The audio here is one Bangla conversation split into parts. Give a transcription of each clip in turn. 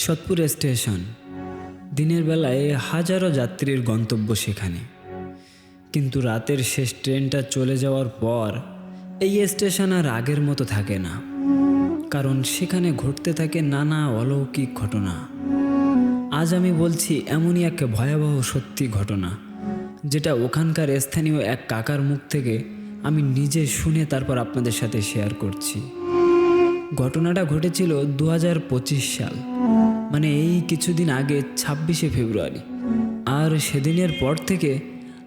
সোদপুর স্টেশন। দিনের বেলায় হাজারো যাত্রীর গন্তব্য সেখানে। কিন্তু রাতের শেষ ট্রেনটা চলে যাওয়ার পর এই স্টেশন আর আগের মতো থাকে না। কারণ সেখানে ঘটতে থাকে নানা অলৌকিক ঘটনা। আজ আমি বলছি এমনই এক ভয়াবহ সত্যি ঘটনা, যেটা ওখানকার স্থানীয় এক কাকার মুখ থেকে আমি নিজে শুনে তারপর আপনাদের সাথে শেয়ার করছি। ঘটনাটা ঘটেছিল দু হাজার পঁচিশ সাল। মানে এই কিছুদিন আগে ছাব্বিশে ফেব্রুয়ারি। আর সেদিনের পর থেকে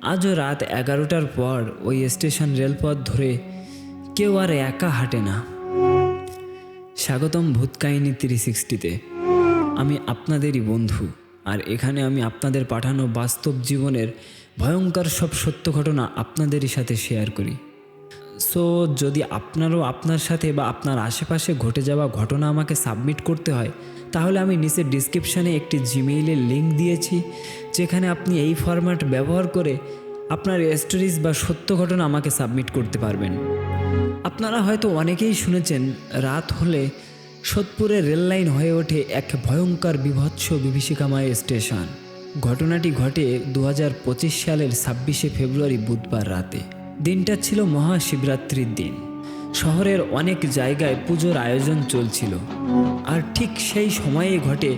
আজও রাত এগারোটার পর ওই স্টেশন রেলপথ ধরে কেউ আর একা হাঁটে না। স্বাগতম ভূতকাহিনী থ্রি সিক্সটিতে আমি আপনাদেরই বন্ধু আর এখানে আমি আপনাদের পাঠানো বাস্তব জীবনের ভয়ঙ্কর সব সত্য ঘটনা আপনাদেরই সাথে শেয়ার করি। সো যদি আপনারও আপনার সাথে বা আপনার আশেপাশে ঘটে যাওয়া ঘটনা আমাকে সাবমিট করতে হয়, তাহলে আমি নিচের ডিসক্রিপশানে একটি জিমেইলের লিঙ্ক দিয়েছি, যেখানে আপনি এই ফরম্যাট ব্যবহার করে আপনার স্টোরিজ বা সত্য ঘটনা আমাকে সাবমিট করতে পারবেন। আপনারা হয়তো অনেকেই শুনেছেন, রাত হলে সোদপুরে রেললাইন হয়ে ওঠে এক ভয়ঙ্কর বিভৎস বিভীষিকাময় স্টেশন। ঘটনাটি ঘটে দু হাজার পঁচিশ সালের ছাব্বিশে ফেব্রুয়ারি বুধবার রাতে। দিনটা ছিল মহাশিবরাত্রির দিন। শহরের অনেক জায়গায় পুজোর আয়োজন চলছিল। আর ঠিক সেই সময়ে ঘটে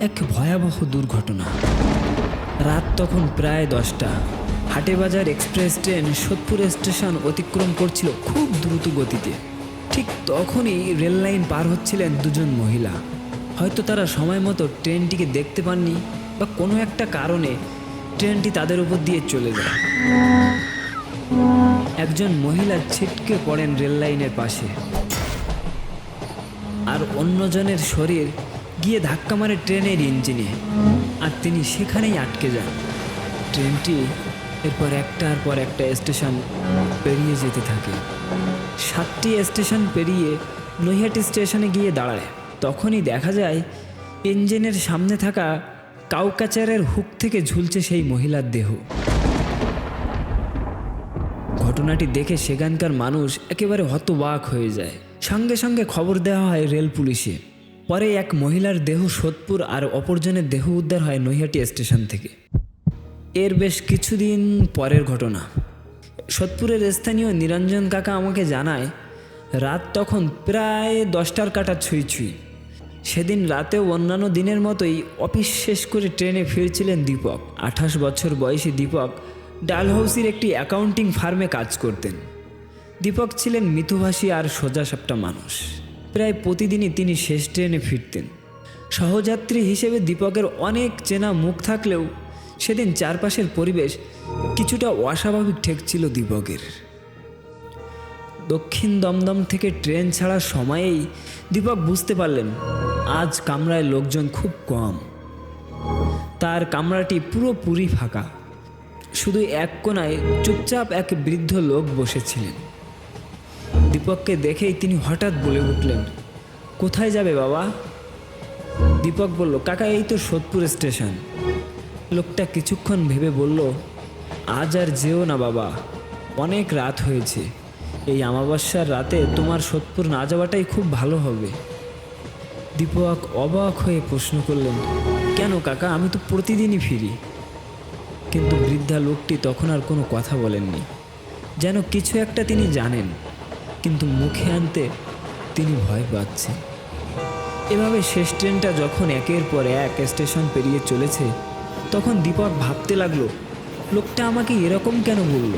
এক ভয়াবহ দুর্ঘটনা। রাত তখন প্রায় দশটা। Hatebazare express train Sodepur station অতিক্রম করছিল খুব দ্রুত গতিতে। ঠিক তখনই রেল লাইন পার হচ্ছিলেন দুজন মহিলা। হয়তো তারা সময় মতো ট্রেনটিকে দেখতে পাননি বা কোনো একটা কারণে ট্রেনটি তাদের উপর দিয়ে চলে যায়। একজন মহিলা ছিটকে পড়েন রেল লাইনের পাশে। আর অন্যজনের শরীর গিয়ে ধাক্কা মারে ট্রেনের ইঞ্জিনে। আর তিনি সেখানেই আটকে যান। ট্রেনটি এরপর একটার পর একটা স্টেশন পেরিয়ে যেতে থাকে। সাতটি স্টেশন পেরিয়ে নৈহাটি স্টেশনে গিয়ে দাঁড়ায়। তখনই দেখা যায়, ইঞ্জিনের সামনে থাকা কাউকাচারের হুক থেকে ঝুলছে সেই মহিলার দেহ। ঘটনাটি দেখে সেখানকার মানুষ একেবারে হতবাক হয়ে যায়। সঙ্গে সঙ্গে খবর দেওয়া হয় রেল পুলিশে। পরে এক মহিলার দেহ সোদপুর আর অপরজনের দেহ উদ্ধার হয় নৈহাটি স্টেশন থেকে। এর বেশ কিছুদিন পরের ঘটনা। সোদপুরের স্থানীয় নিরঞ্জন কাকা আমাকে জানায়, রাত তখন প্রায় দশটার কাটা ছুঁই ছুঁই। সেদিন রাতেও অন্যান্য দিনের মতোই অফিস শেষ করে ট্রেনে ফিরছিলেন দীপক। আঠাশ বছর বয়সী দীপক ডালহাউসির একটি অ্যাকাউন্টিং ফার্মে কাজ করতেন। দীপক ছিলেন মিথুভাষী আর সোজাসাপটা মানুষ। প্রায় প্রতিদিনই তিনি শেষ ট্রেনে ফিরতেন। সহযাত্রী হিসেবে দীপকের অনেক চেনা মুখ থাকলেও সেদিন চারপাশের পরিবেশ কিছুটা অস্বাভাবিক ঠেকছিল দীপকের। দক্ষিণ দমদম থেকে ট্রেন ছাড়ার সময়েই দীপক বুঝতে পারলেন, আজ কামরায় লোকজন খুব কম। তার কামরাটি পুরোপুরি ফাঁকা। শুধু এক কোনায় চুপচাপ এক বৃদ্ধ লোক বসেছিলেন। দীপককে দেখেই তিনি হঠাৎ বলে উঠলেন, কোথায় যাবে বাবা? দীপক বলল, কাকা, এই তো সোদপুর স্টেশন। লোকটা কিছুক্ষণ ভেবে বলল, আজ আর যেও না বাবা, অনেক রাত হয়েছে। এই আমাবস্যার রাতে তোমার সোদপুর না যাওয়াটাই খুব ভালো হবে। দীপক অবাক হয়ে প্রশ্ন করলেন, কেন কাকা, আমি তো প্রতিদিনই ফিরি। কিন্তু বৃদ্ধা লোকটি তখন আর কোনো কথা বলেননি। যেন কিছু একটা তিনি জানেন, কিন্তু মুখে আনতে তিনি ভয় পাচ্ছেন। এভাবে শেষ ট্রেনটা যখন একের পর এক স্টেশন পেরিয়ে চলেছে, তখন দীপক ভাবতে লাগল, লোকটা আমাকে এরকম কেন বলল?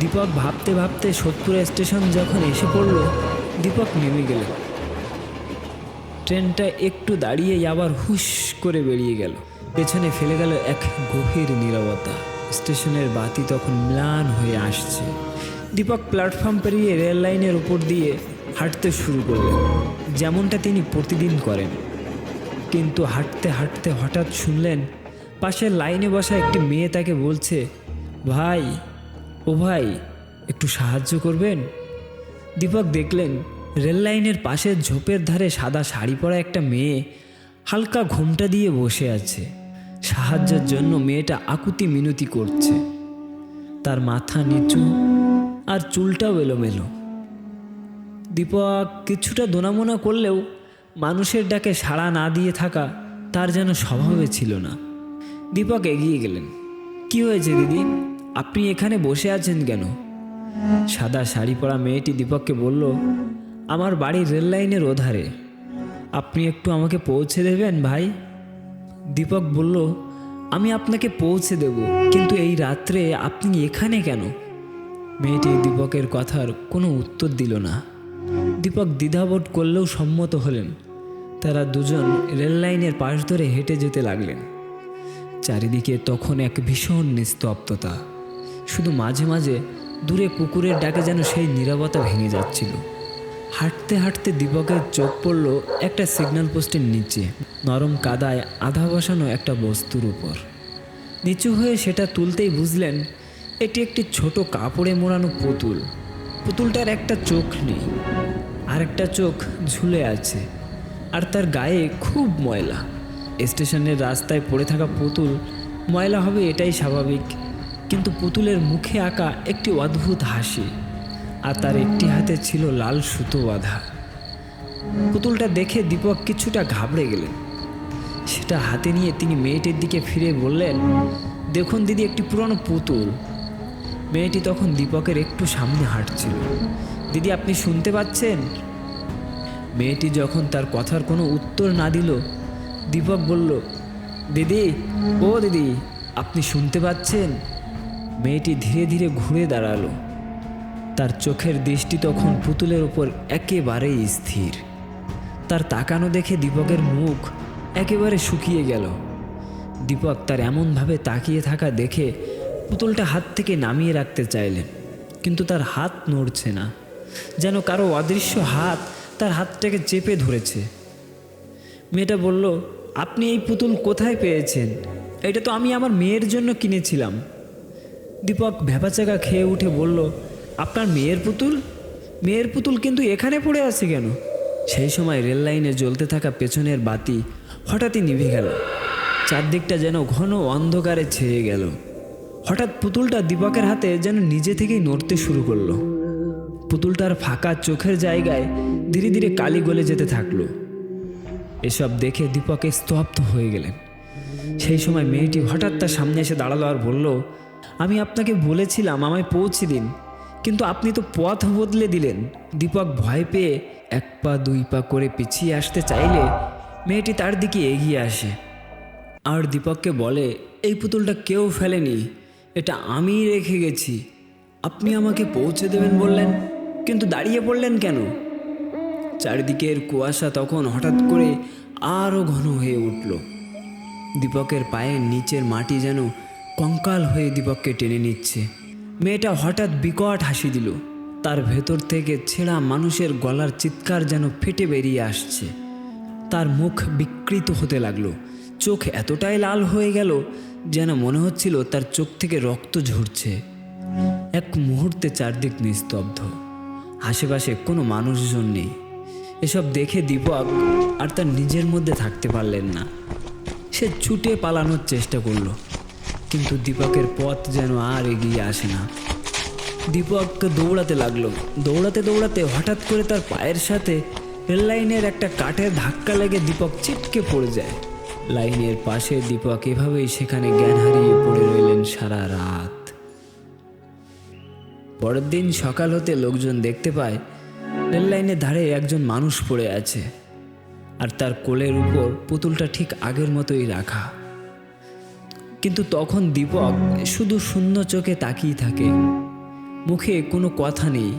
দীপক ভাবতে ভাবতে সোদপুর স্টেশন যখন এসে পড়ল, দীপক নেমে গেল ট্রেনটা একটু দাঁড়িয়ে আবার হুশ করে বেরিয়ে গেল। পেছনে ফেলে গেল এক গভীর নীরবতা। স্টেশনের বাতি তখন ম্লান হয়ে আসছে। দীপক প্ল্যাটফর্ম পেরিয়ে রেল লাইনের উপর দিয়ে হাঁটতে শুরু করলেন, যেমনটা তিনি প্রতিদিন করেন। কিন্তু হাঁটতে হাঁটতে হঠাৎ শুনলেন, পাশের লাইনে বসা একটি মেয়ে তাকে বলছে, ভাই, ও ভাই, একটু সাহায্য করবেন? দীপক দেখলেন, রেল লাইনের পাশের ঝোপের ধারে সাদা শাড়ি পরা একটা মেয়ে হালকা ঘোমটা দিয়ে বসে আছে। সাহায্যের জন্য মেয়েটা আকুতি মিনতি করছে। তার মাথা নিচু আর চুলটাও এলোমেলো। দীপক কিছুটা দোনামোনা করলেও মানুষের ডাকে সাড়া না দিয়ে থাকা তার যেন স্বভাবে ছিল না। দীপক এগিয়ে গেলেন। কি হয়েছে দিদি? আপনি এখানে বসে আছেন কেন? সাদা শাড়ি পরা মেয়েটি দীপককে বলল, আমার বাড়ি রেল লাইনের ওধারে। আপনি একটু আমাকে পৌঁছে দেবেন ভাই? দীপক বলল, আমি আপনাকে পৌঁছে দেব, কিন্তু এই রাত্রে আপনি এখানে কেন? মেয়েটি দীপকের কথার কোনো উত্তর দিল না। দীপক দ্বিধাবোধ করলেও সম্মত হলেন। তারা দুজন রেল লাইনের পাশ ধরে হেঁটে যেতে লাগলেন। চারিদিকে তখন এক ভীষণ নিস্তব্ধতা। শুধু মাঝে মাঝে দূরে কুকুরের ডাকে যেন সেই নীরবতা ভেঙে যাচ্ছিল। হাঁটতে হাঁটতে দীপকের চোখ পড়ল একটা সিগন্যাল পোস্টের নিচে। নরম কাদায় আধা বসানো একটা বস্তুর উপর। নিচু হয়ে সেটা তুলতেই বুঝলেন, এটি একটি ছোট কাপড়ে মোড়ানো পুতুল। পুতুলটার একটা চোখ নেই। আর একটা চোখ ঝুলে আছে, আর তার গায়ে খুব ময়লা। স্টেশনের রাস্তায় পড়ে থাকা পুতুল, ময়লা হবে এটাই স্বাভাবিক, কিন্তু পুতুলের মুখে আঁকা একটি অদ্ভুত হাসি। আর তার একটি হাতে ছিল লাল সুতো বাঁধা। পুতুলটা দেখে দীপক কিছুটা ঘাবড়ে গেলেন। সেটা হাতে নিয়ে তিনি মেয়েটির দিকে ফিরে বললেন, দেখুন দিদি, একটি পুরনো পুতুল। মেয়েটি তখন দীপকের একটু সামনে হাঁটছিল। দিদি, আপনি শুনতে পাচ্ছেন? মেয়েটি যখন তার কথার কোনো উত্তর না দিল, দীপক বলল, দিদি, ও দিদি, আপনি শুনতে পাচ্ছেন? মেয়েটি ধীরে ধীরে ঘুরে দাঁড়াল। তার চোখের দৃষ্টি তখন পুতুলের ওপর একেবারেই স্থির। তার তাকানো দেখে দীপকের মুখ একেবারে শুকিয়ে গেল। দীপক তার এমনভাবে তাকিয়ে থাকা দেখে পুতুলটা হাত থেকে নামিয়ে রাখতে চাইলেন, কিন্তু তার হাত নড়ছে না, যেন কারও অদৃশ্য হাত তার হাতটাকে চেপে ধরেছে। মেয়েটা বলল, আপনি এই পুতুল কোথায় পেয়েছেন? এটা তো আমি আমার মেয়ের জন্য কিনেছিলাম। দীপক ভেপাচাকা খেয়ে উঠে বলল আপনার মেয়ের পুতুল? মেয়ের পুতুল কিন্তু এখানে পড়ে আছে কেন? সেই সময় রেল লাইনে জ্বলতে থাকা পেছনের বাতি হঠাৎই নিভে গেল। চারদিকটা যেন ঘন অন্ধকারে ছেয়ে গেল। হঠাৎ পুতুলটা দীপকের হাতে যেন নিজে থেকেই নড়তে শুরু করল। পুতুলটার ফাঁকা চোখের জায়গায় ধীরে ধীরে কালি গলে যেতে থাকল। এসব দেখে দীপকে স্তব্ধ হয়ে গেলেন। সেই সময় মেয়েটি হঠাৎ তার সামনে এসে দাঁড়াল আর বলল, আমি আপনাকে বলেছিলাম, আমায় পৌঁছে দিন। কিন্তু আপনি তো পথ বদলে দিলেন। দীপক ভয় পেয়ে এক পা, দুই পা করে পিছিয়ে আসতে চাইলে মেয়েটি তার দিকে এগিয়ে আসে। আর দীপককে বলে, এই পুতুলটা কেউ ফেলেনি। এটা আমিই রেখে গেছি। আপনি আমাকে পৌঁছে দেবেন বললেন, কিন্তু দাঁড়িয়ে পড়লেন কেন? চারিদিকের কুয়াশা তখন হঠাৎ করে আরও ঘন হয়ে উঠল। দীপকের পায়ের নিচের মাটি যেন কঙ্কাল হয়ে দীপককে টেনে নিচ্ছে। মেয়েটা হঠাৎ বিকট হাসি দিল। তার ভেতর থেকে ছেঁড়া মানুষের গলার চিৎকার যেন ফেটে বেরিয়ে আসছে। তার মুখ বিকৃত হতে লাগল। চোখ এতটাই লাল হয়ে গেল যেন মনে হচ্ছিল তার চোখ থেকে রক্ত ঝরছে। এক মুহূর্তে চারদিক নিস্তব্ধ। আশেপাশে কোনো মানুষজন নেই। এসব দেখে দীপক আর তার নিজের মধ্যে থাকতে পারলেন না। সে ছুটে পালানোর চেষ্টা করল। কিন্তু দীপকের পথ যেন আর এগিয়ে আসে না। দীপক দৌড়াতে লাগল। দৌড়াতে দৌড়াতে হঠাৎ করে তার পায়ের সাথে রেল লাইনের একটা কাঠের ধাক্কা লেগে দীপক ছিটকে পড়ে যায়। লাইনের পাশে দীপক এভাবেই সেখানে জ্ঞান হারিয়ে পড়ে রইলেন সারা রাত। পরের দিন সকাল হতে লোকজন দেখতে পায় রেল লাইনের ধারে একজন মানুষ পড়ে আছে। আর তার কোলের উপর পুতুলটা ঠিক আগের মতোই রাখা। কিন্তু তখন দীপক শুধু শূন্য চোখে তাকিয়ে থাকে। মুখে কোনো কথা নেই।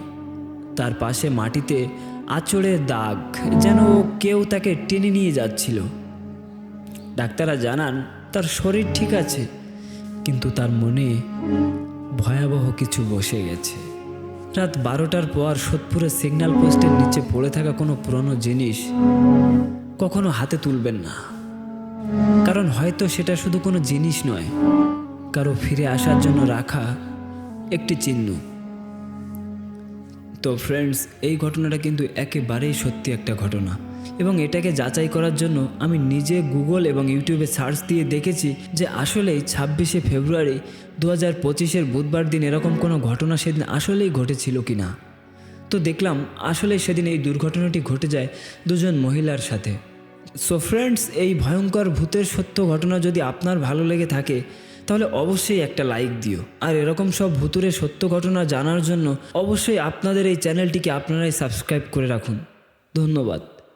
তার পাশে মাটিতে আঁচড়ের দাগ যেন কেউ তাকে টেনে নিয়ে যাচ্ছিল। ডাক্তাররা জানান, তার শরীর ঠিক আছে, কিন্তু তার মনে ভয়াবহ কিছু বসে গেছে। রাত বারোটার পর সোদপুরের সিগন্যাল পোস্টের নিচে পড়ে থাকা কোনো পুরনো জিনিস কখনো হাতে তুলবেন না। কারণ হয়তো সেটা শুধু কোনো জিনিস নয়। কারও ফিরে আসার জন্য রাখা একটি চিহ্ন। তো ফ্রেন্ডস এই ঘটনাটা কিন্তু একেবারেই সত্যি একটা ঘটনা। এবং এটাকে যাচাই করার জন্য আমি নিজে গুগল এবং ইউটিউবে সার্চ দিয়ে দেখেছি যে আসলেই ছাব্বিশে ফেব্রুয়ারি দু হাজার পঁচিশের বুধবার দিন এরকম কোনো ঘটনা সেদিন আসলেই ঘটেছিল কি না তো দেখলাম আসলে সেদিন এই দুর্ঘটনাটি ঘটে যায় দুজন মহিলার সাথে। সো ফ্রেন্ডস এই ভয়ঙ্কর ভূতের সত্য ঘটনা যদি আপনার ভালো লেগে থাকে, তাহলে অবশ্যই একটা লাইক দিও। আর এরকম সব ভুতুরে সত্য ঘটনা জানার জন্য অবশ্যই আপনাদের এই চ্যানেলটিকে আপনারাই সাবস্ক্রাইব করে রাখুন। ধন্যবাদ।